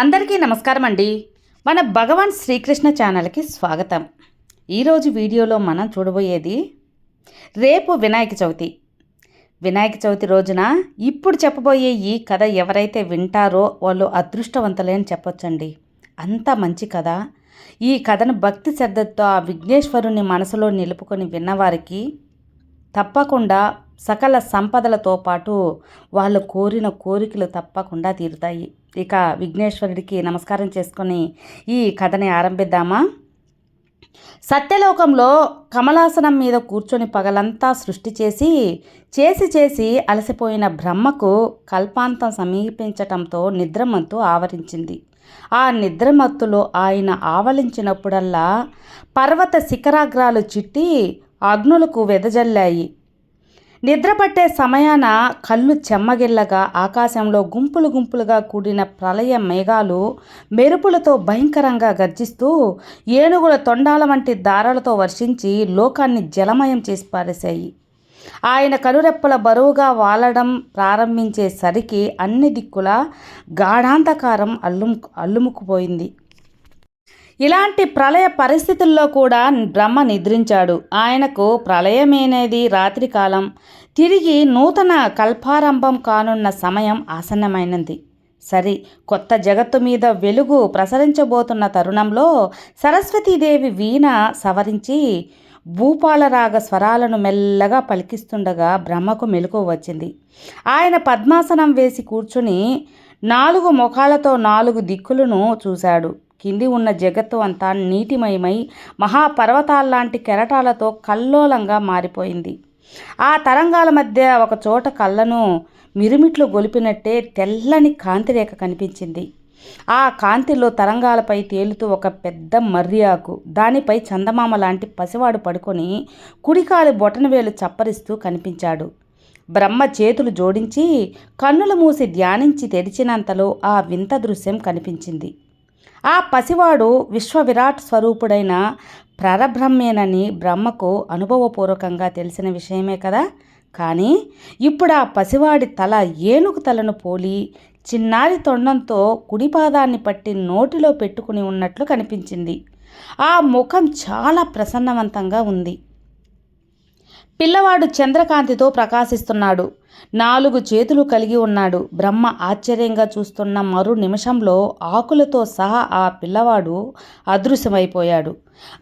అందరికీ నమస్కారం అండి. మన భగవాన్ శ్రీకృష్ణ ఛానల్కి స్వాగతం. ఈరోజు వీడియోలో మనం చూడబోయేది రేపు వినాయక చవితి. వినాయక చవితి రోజున ఇప్పుడు చెప్పబోయే ఈ కథ ఎవరైతే వింటారో వాళ్ళు అదృష్టవంతులే అని చెప్పొచ్చండి. అంత మంచి కథ. ఈ కథను భక్తి శ్రద్ధతో ఆ విఘ్నేశ్వరుని మనసులో నిలుపుకొని విన్నవారికి తప్పకుండా సకల సంపదలతో పాటు వాళ్ళు కోరిన కోరికలు తప్పకుండా తీరుతాయి. ఇక విఘ్నేశ్వరుడికి నమస్కారం చేసుకొని ఈ కథని ఆరంభిద్దామా? సత్యలోకంలో కమలాసనం మీద కూర్చొని పగలంతా సృష్టి చేసి చేసి చేసి అలసిపోయిన బ్రహ్మకు కల్పాంతం సమీపించటంతో నిద్రమత్తు ఆవరించింది. ఆ నిద్రమత్తులో ఆయన ఆవలించినప్పుడల్లా పర్వత శిఖరాగ్రాలు చిట్టి అగ్నులకు వెదజల్లాయి. నిద్రపట్టే సమయాన కళ్ళు చెమ్మగిల్లగా ఆకాశంలో గుంపులు గుంపులుగా కూడిన ప్రళయ మేఘాలు మెరుపులతో భయంకరంగా గర్జిస్తూ ఏనుగుల తొండాల వంటి దారాలతో వర్షించి లోకాన్ని జలమయం చేసి పారేశాయి. ఆయన కనురెప్పల బరువుగా వాలడం ప్రారంభించేసరికి అన్ని దిక్కుల గాఢాంధకారం అల్లుము అల్లుముకుపోయింది ఇలాంటి ప్రళయ పరిస్థితుల్లో కూడా బ్రహ్మ నిద్రించాడు. ఆయనకు ప్రళయమేనేది? రాత్రికాలం. తిరిగి నూతన కల్పారంభం కానున్న సమయం ఆసన్నమైనది. సరి కొత్త జగత్తు మీద వెలుగు ప్రసరించబోతున్న తరుణంలో సరస్వతీదేవి వీణ సవరించి భూపాలరాగ స్వరాలను మెల్లగా పలికిస్తుండగా బ్రహ్మకు మెలకు వచ్చింది. ఆయన పద్మాసనం వేసి కూర్చుని నాలుగు ముఖాలతో నాలుగు దిక్కులను చూశాడు. కింది ఉన్న జగత్తు అంతా నీటిమయమై మహాపర్వతాల్లాంటి కెరటాలతో కల్లోలంగా మారిపోయింది. ఆ తరంగాల మధ్య ఒక చోట కళ్ళను మిరుమిట్లు గొలిపినట్టే తెల్లని కాంతిరేఖ కనిపించింది. ఆ కాంతిలో తరంగాలపై తేలుతూ ఒక పెద్ద మర్రి ఆకు దానిపై చందమామ లాంటి పసివాడు పడుకొని కుడికాలి బొటనవేలు చప్పరిస్తూ కనిపించాడు. బ్రహ్మ చేతులు జోడించి కన్నులు మూసి ధ్యానించి తెరిచినంతలో ఆ వింత దృశ్యం కనిపించింది. ఆ పసివాడు విశ్వవిరాట్ స్వరూపుడైన పరబ్రహ్మేనని బ్రహ్మకు అనుభవపూర్వకంగా తెలిసిన విషయమే కదా. కానీ ఇప్పుడు ఆ పసివాడి తల ఏనుగు తలను పోలి చిన్నారి తొండంతో కుడిపాదాన్ని పట్టి నోటిలో పెట్టుకుని ఉన్నట్లు కనిపించింది. ఆ ముఖం చాలా ప్రసన్నవంతంగా ఉంది. పిల్లవాడు చంద్రకాంతితో ప్రకాశిస్తున్నాడు. నాలుగు చేతులు కలిగి ఉన్నాడు. బ్రహ్మ ఆశ్చర్యంగా చూస్తున్న మరు నిమిషంలో ఆకులతో సహా ఆ పిల్లవాడు అదృశ్యమైపోయాడు.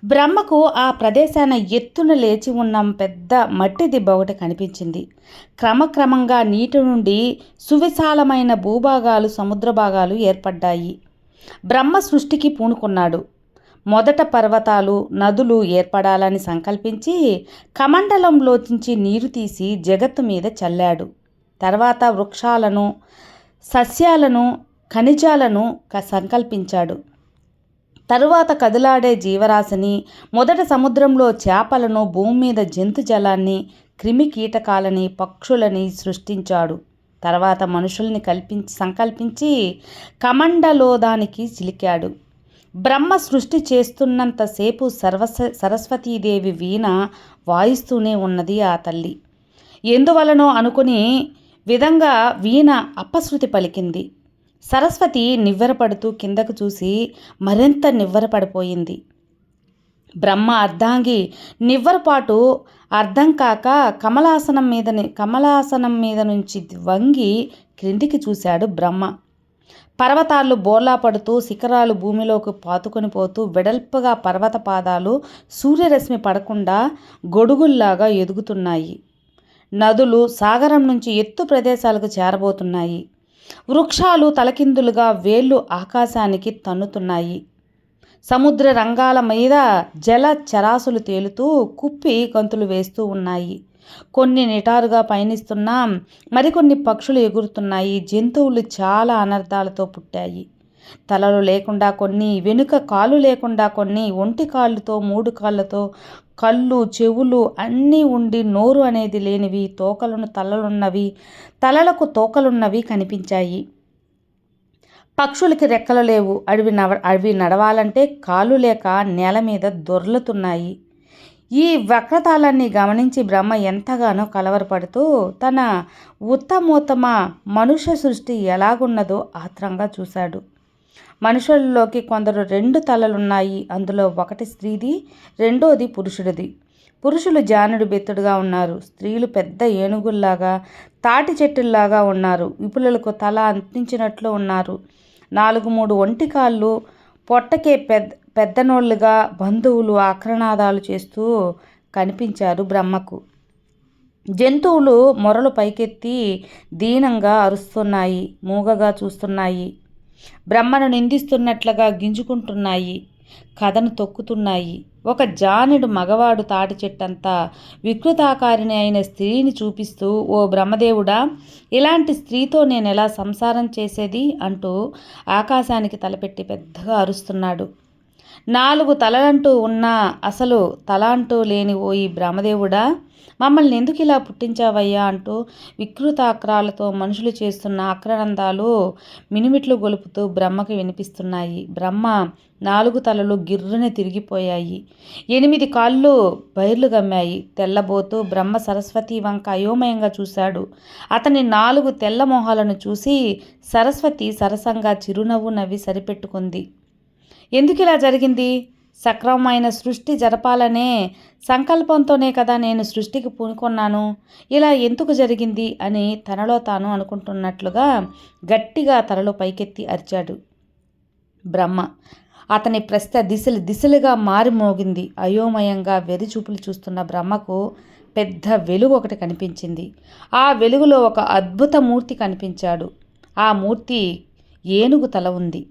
బ్రహ్మకు ఆ ప్రదేశాన ఎత్తున లేచి ఉన్న పెద్ద మట్టి దిబ్బ ఒకటి కనిపించింది. క్రమక్రమంగా నీటి నుండి సువిశాలమైన భూభాగాలు సముద్ర భాగాలు ఏర్పడ్డాయి. బ్రహ్మ సృష్టికి పూనుకున్నాడు. మొదట పర్వతాలు నదులు ఏర్పడాలని సంకల్పించి కమండలంలోంచి నీరు తీసి జగత్తు మీద చల్లాడు. తర్వాత వృక్షాలను సస్యాలను ఖనిజాలను సంకల్పించాడు. తరువాత కదులాడే జీవరాశిని మొదట సముద్రంలో చేపలను భూమి మీద జంతు జలాన్ని క్రిమి కీటకాలని పక్షులని సృష్టించాడు. తర్వాత మనుషుల్ని కల్పించి సంకల్పించి కమండలోదానికి చిలికాడు. బ్రహ్మ సృష్టి చేస్తున్నంతసేపు సర్వస సరస్వతీదేవి వీణ వాయిస్తూనే ఉన్నది ఆ తల్లి. ఎందువలనో అనుకుని విధంగా వీణ అపశృతి పలికింది. సరస్వతి నివ్వెరపడుతూ కిందకు చూసి మరింత నివ్వెరపడిపోయింది. బ్రహ్మ అర్ధాంగి నివ్వరపాటు అర్థం కాక కమలాసనం మీద కమలాసనం మీద నుంచి వంగి క్రిందికి చూశాడు బ్రహ్మ. పర్వతాలు బోర్లా పడుతూ శిఖరాలు భూమిలోకి పాతుకొని పోతూ వెడల్పుగా పర్వత పాదాలు సూర్యరశ్మి పడకుండా గొడుగుల్లాగా ఎదుగుతున్నాయి. నదులు సాగరం నుంచి ఎత్తు ప్రదేశాలకు చేరబోతున్నాయి. వృక్షాలు తలకిందులుగా వేళ్ళు ఆకాశానికి తన్నుతున్నాయి. సముద్ర రంగాల మీద జల చరాసులు తేలుతూ కుప్పి గంతులు వేస్తూ ఉన్నాయి. కొన్ని నిటారుగా పయనిస్తున్నా మరికొన్ని పక్షులు ఎగురుతున్నాయి. జంతువులు చాలా అనర్థాలతో పుట్టాయి. తలలు లేకుండా కొన్ని వెనుక కాళ్ళు లేకుండా కొన్ని ఒంటి కాళ్ళతో మూడు కాళ్ళతో కళ్ళు చెవులు అన్నీ ఉండి నోరు అనేది లేనివి తోకలను తలలున్నవి తలలకు తోకలున్నవి కనిపించాయి. పక్షులకి రెక్కలు లేవు. అడవి నవ అడవి నడవాలంటే కాలు లేక నేల మీద దొర్లుతున్నాయి. ఈ వక్రతాలన్నీ గమనించి బ్రహ్మ ఎంతగానో కలవరపడుతూ తన ఉత్తమోత్తమ మనుష్య సృష్టి ఎలాగున్నదో ఆత్రంగా చూశాడు. మనుషుల్లోకి కొందరు రెండు తలలున్నాయి. అందులో ఒకటి స్త్రీది రెండోది పురుషుడిది. పురుషులు జానుడు బెత్తుడుగా ఉన్నారు. స్త్రీలు పెద్ద ఏనుగుల్లాగా తాటి చెట్టుల్లాగా ఉన్నారు. విపులకు తల అందించినట్లు ఉన్నారు. నాలుగు మూడు ఒంటి కాళ్ళు పొట్టకే పెద్ద పెద్దనోళ్ళుగా బంధువులు ఆక్రనాదాలు చేస్తూ కనిపించారు బ్రహ్మకు. జంతువులు మొరలు పైకెత్తి దీనంగా అరుస్తున్నాయి మూగగా చూస్తున్నాయి. బ్రహ్మను నిందిస్తున్నట్లుగా గింజుకుంటున్నాయి. కథను తొక్కుతున్నాయి. ఒక జానుడు మగవాడు తాటి చెట్టంతా వికృతాకారిణి అయిన స్త్రీని చూపిస్తూ ఓ బ్రహ్మదేవుడా ఇలాంటి స్త్రీతో నేను ఎలా సంసారం చేసేది? అంటూ ఆకాశానికి తలపెట్టి పెద్దగా అరుస్తున్నాడు. నాలుగు తలలంటూ ఉన్నా అసలు తల అంటూ లేని ఓ ఈ బ్రహ్మదేవుడా మమ్మల్ని ఎందుకు ఇలా పుట్టించావయ్యా అంటూ వికృతాక్రాలతో మనుషులు చేస్తున్న ఆక్రనందాలు మినిమిట్లు గొలుపుతూ బ్రహ్మకి వినిపిస్తున్నాయి. బ్రహ్మ నాలుగు తలలు గిర్రుని తిరిగిపోయాయి. ఎనిమిది కాళ్ళు బైర్లు గమ్మాయి. తెల్లబోతూ బ్రహ్మ సరస్వతి వంక అయోమయంగా చూశాడు. అతని నాలుగు తెల్ల మొహాలను చూసి సరస్వతి సరసంగా చిరునవ్వు నవ్వి సరిపెట్టుకుంది. ఎందుకు ఇలా జరిగింది? సక్రమమైన సృష్టి జరపాలనే సంకల్పంతోనే కదా నేను సృష్టికి పూనుకున్నాను. ఇలా ఎందుకు జరిగింది అని తనలో తాను అనుకుంటున్నట్లుగా గట్టిగా తలలో పైకెత్తి అరిచాడు బ్రహ్మ. అతని ప్రశ్న దిశలు దిశలుగా మారిమోగింది అయోమయంగా అయోమయంగా వెరిచూపులు చూస్తున్న బ్రహ్మకు పెద్ద వెలుగు ఒకటి కనిపించింది. ఆ వెలుగులో ఒక అద్భుత మూర్తి కనిపించాడు. ఆ మూర్తి ఏనుగు తల ఉంది.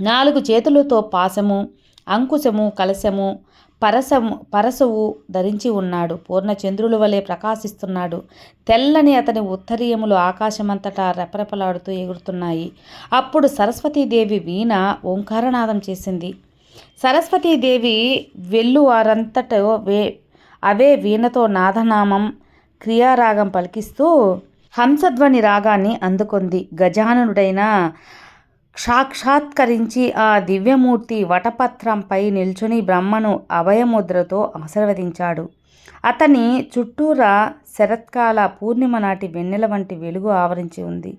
నాలుగు చేతులతో పాశము అంకుశము కలశము పరసము పరసవు ధరించి ఉన్నాడు. పూర్ణచంద్రుల వలె ప్రకాశిస్తున్నాడు. తెల్లని అతని ఉత్తరీయములు ఆకాశమంతటా రెపరెపలాడుతూ ఎగురుతున్నాయి. అప్పుడు సరస్వతీదేవి వీణ ఓంకారనాదం చేసింది. సరస్వతీదేవి వెళ్ళు వారంతట వే అవే వీణతో నాదనామం క్రియారాగం పలికిస్తూ హంసధ్వని రాగాన్ని అందుకుంది. గజానుడైన సాక్షాత్కరించి ఆ దివ్యమూర్తి వటపత్రంపై నిల్చుని బ్రహ్మను అభయముద్రతో ఆశీర్వదించాడు. అతని చుట్టూరా శరత్కాల పూర్ణిమ నాటి వెన్నెల వంటి వెలుగు ఆవరించి ఉంది.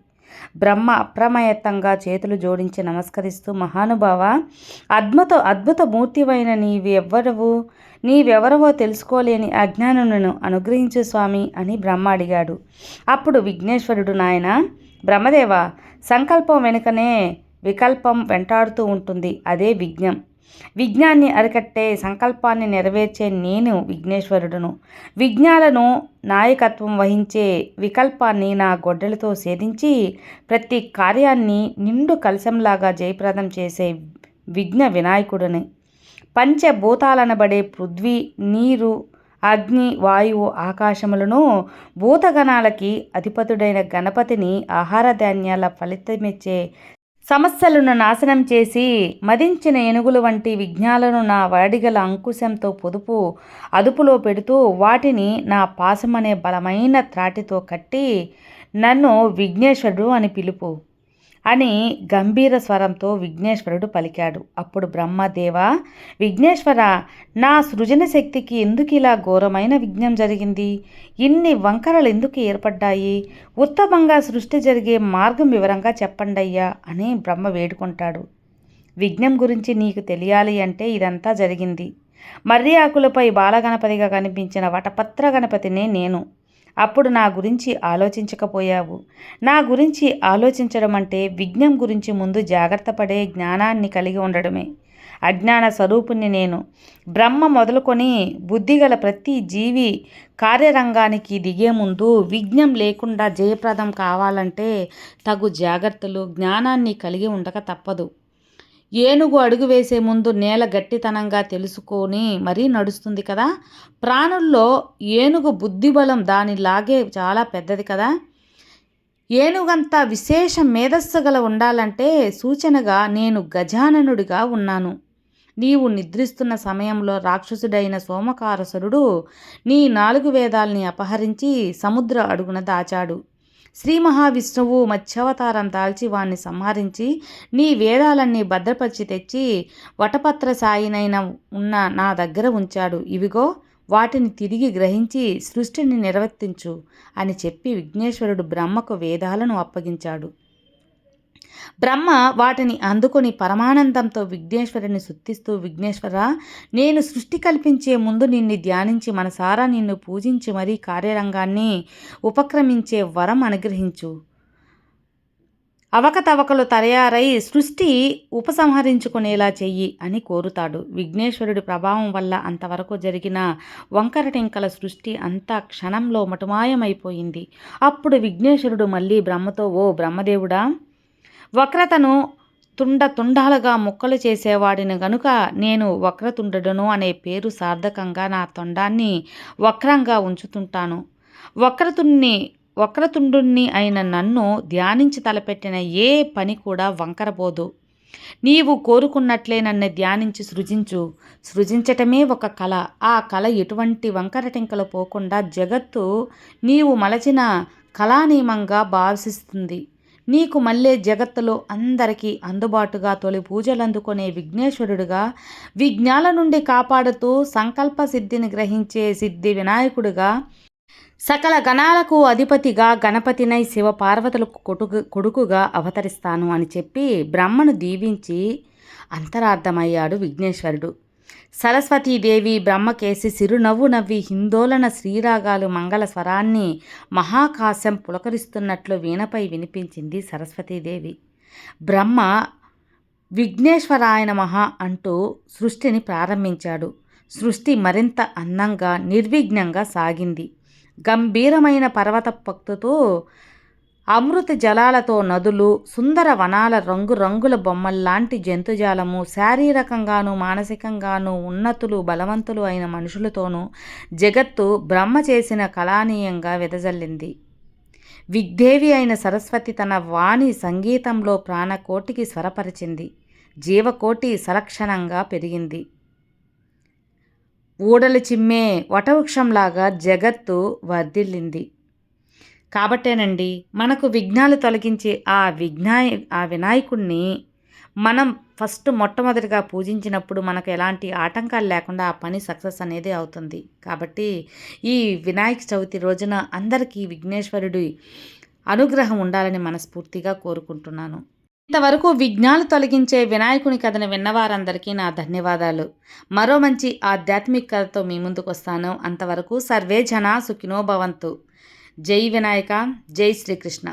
బ్రహ్మ అప్రమయత్తంగా చేతులు జోడించి నమస్కరిస్తూ మహానుభావ అద్భుత అద్భుత మూర్తివైన నీవెవ్వరవు? నీవెవరవో తెలుసుకోలేని అజ్ఞానులను అనుగ్రహించు స్వామి అని బ్రహ్మ అడిగాడు. అప్పుడు విఘ్నేశ్వరుడు నాయన బ్రహ్మదేవ సంకల్పం వెనుకనే వికల్పం వెంటాడుతూ ఉంటుంది. అదే విజ్ఞం. విజ్ఞాన్ని అరికట్టే సంకల్పాన్ని నెరవేర్చే నేను విఘ్నేశ్వరుడును. విజ్ఞాలను నాయకత్వం వహించే వికల్పాన్ని నా గొడ్డలతో సేధించి ప్రతి కార్యాన్ని నిండు కలశంలాగా జయప్రదం చేసే విఘ్న వినాయకుడిని. పంచభూతాలనబడే పృథ్వీ నీరు అగ్ని వాయువు ఆకాశములను భూతగణాలకి అధిపతుడైన గణపతిని ఆహార ధాన్యాల ఫలితమిచ్చే సమస్యలను నాశనం చేసి మదించిన ఏనుగుల వంటి విఘ్నాలను నా వాడిగల అంకుశంతో పొదుపు అదుపులో పెడుతూ వాటిని నా పాశమనే బలమైన త్రాటితో కట్టి నన్ను విఘ్నేశ్వరుడు అని పిలుపు. అని గంభీర స్వరంతో విఘ్నేశ్వరుడు పలికాడు. అప్పుడు బ్రహ్మదేవ విఘ్నేశ్వర నా సృజన శక్తికి ఎందుకు ఇలా ఘోరమైన విఘ్నం జరిగింది? ఇన్ని వంకరలు ఎందుకు ఏర్పడ్డాయి? ఉత్తమంగా సృష్టి జరిగే మార్గం వివరంగా చెప్పండయ్యా అని బ్రహ్మ వేడుకుంటాడు. విఘ్నం గురించి నీకు తెలియాలి అంటే ఇదంతా జరిగింది. మర్రి ఆకులపై బాలగణపతిగా కనిపించిన వటపత్ర గణపతినే నేను. అప్పుడు నా గురించి ఆలోచించకపోయావు. నా గురించి ఆలోచించడం అంటే విజ్ఞం గురించి ముందు జాగ్రత్త పడే జ్ఞానాన్ని కలిగి ఉండడమే. అజ్ఞాన స్వరూపుణ్ణి నేను. బ్రహ్మ మొదలుకొని బుద్ధిగల ప్రతి జీవి కార్యరంగానికి దిగే ముందు విజ్ఞం లేకుండా జయప్రదం కావాలంటే తగు జాగ్రత్తలు జ్ఞానాన్ని కలిగి ఉండక తప్పదు. ఏనుగు అడుగు వేసే ముందు నేల గట్టితనంగా తెలుసుకొని మరీ నడుస్తుంది కదా? ప్రాణుల్లో ఏనుగు బుద్ధిబలం దానిలాగే చాలా పెద్దది కదా? ఏనుగంత విశేష మేధస్సు గల ఉండాలంటే సూచనగా నేను గజాననుడిగా ఉన్నాను. నీవు నిద్రిస్తున్న సమయంలో రాక్షసుడైన సోమకారసురుడు నీ నాలుగు వేదాల్ని అపహరించి సముద్ర అడుగున దాచాడు. శ్రీ మహావిష్ణువు మత్స్యావతారం దాల్చి వాణ్ణి సంహరించి నీ వేదాలన్నీ భద్రపరిచి తెచ్చి వటపత్ర సాయినైన ఉన్న నా దగ్గర ఉంచాడు. ఇవిగో వాటిని తిరిగి గ్రహించి సృష్టిని నిర్వర్తించు అని చెప్పి విఘ్నేశ్వరుడు బ్రహ్మకు వేదాలను అప్పగించాడు. బ్రహ్మ వాటిని అందుకొని పరమానందంతో విఘ్నేశ్వరుని సుత్తిస్తూ విఘ్నేశ్వర నేను సృష్టి కల్పించే ముందు నిన్ను ధ్యానించి మనసారా నిన్ను పూజించి మరీ కార్యరంగాన్ని ఉపక్రమించే వరం అనుగ్రహించు. అవకతవకలు తయారై సృష్టి ఉపసంహరించుకునేలా చెయ్యి అని కోరుతాడు. విఘ్నేశ్వరుడి ప్రభావం వల్ల అంతవరకు జరిగిన వంకరటింకల సృష్టి అంతా క్షణంలో మటుమాయమైపోయింది. అప్పుడు విఘ్నేశ్వరుడు మళ్ళీ బ్రహ్మతో ఓ బ్రహ్మదేవుడా వక్రతను తుండ తుండాలుగా ముక్కలు చేసేవాడిని గనుక నేను వక్రతుండడును అనే పేరు సార్థకంగా నా తొండాన్ని వక్రంగా ఉంచుతుంటాను. వక్రతుణ్ణి వక్రతుండుణ్ణి అయిన నన్ను ధ్యానించి తలపెట్టిన ఏ పని కూడా వంకరబోదు. నీవు కోరుకున్నట్లే నన్ను ధ్యానించి సృజించు. సృజించటమే ఒక కళ. ఆ కళ ఎటువంటి వంకరటింకలు పోకుండా జగత్తు నీవు మలచిన కళానియమంగా భావిస్తుంది. నీకు మళ్ళీ జగత్తులో అందరికీ అందుబాటుగా తొలి పూజలు అందుకునే విఘ్నేశ్వరుడుగా విఘ్నాల నుండి కాపాడుతూ సంకల్ప సిద్ధిని గ్రహించే సిద్ధి వినాయకుడుగా సకల గణాలకు అధిపతిగా గణపతినై శివపార్వతులకు కొడుకు కొడుకుగా అవతరిస్తాను అని చెప్పి బ్రహ్మను దీవించి అంతరార్థమయ్యాడు విఘ్నేశ్వరుడు. సరస్వతీదేవి బ్రహ్మకేసి సిరునవ్వు నవ్వి హిందోళన శ్రీరాగాలు మంగళ స్వరాన్ని మహాకాశం పులకరిస్తున్నట్లు వీణపై వినిపించింది సరస్వతీదేవి బ్రహ్మ విఘ్నేశ్వరాయన మహా అంటూ సృష్టిని ప్రారంభించాడు. సృష్టి మరింత అందంగా నిర్విఘ్నంగా సాగింది. గంభీరమైన పర్వత పక్తుతో అమృత జలాలతో నదులు సుందర వనాల రంగురంగుల బొమ్మల్లాంటి జంతుజాలము శారీరకంగాను మానసికంగాను ఉన్నతులు బలవంతులు అయిన మనుషులతోనూ జగత్తు బ్రహ్మ చేసిన కళానీయంగా వెదజల్లింది. విగ్దేవి అయిన సరస్వతి తన వాణి సంగీతంలో ప్రాణకోటికి స్వరపరిచింది. జీవకోటి సలక్షణంగా పెరిగింది. ఊడలు చిమ్మే వటవృక్షంలాగా జగత్తు వర్ధిల్లింది. కాబట్టేనండి మనకు విఘ్నాలు తొలగించే ఆ విఘ్నాయ ఆ వినాయకుడిని మనం ఫస్ట్ మొట్టమొదటిగా పూజించినప్పుడు మనకు ఎలాంటి ఆటంకాలు లేకుండా ఆ పని సక్సెస్ అనేది అవుతుంది. కాబట్టి ఈ వినాయక చవితి రోజున అందరికీ విఘ్నేశ్వరుడి అనుగ్రహం ఉండాలని మనస్ఫూర్తిగా కోరుకుంటున్నాను. ఇంతవరకు విఘ్నాలు తొలగించే వినాయకుని కథను విన్నవారందరికీ నా ధన్యవాదాలు. మరో మంచి ఆధ్యాత్మిక కథతో మీ ముందుకు వస్తాను అంతవరకు సర్వే జనా సుఖినో భవంతు. జై వినాయక జై శ్రీకృష్ణ.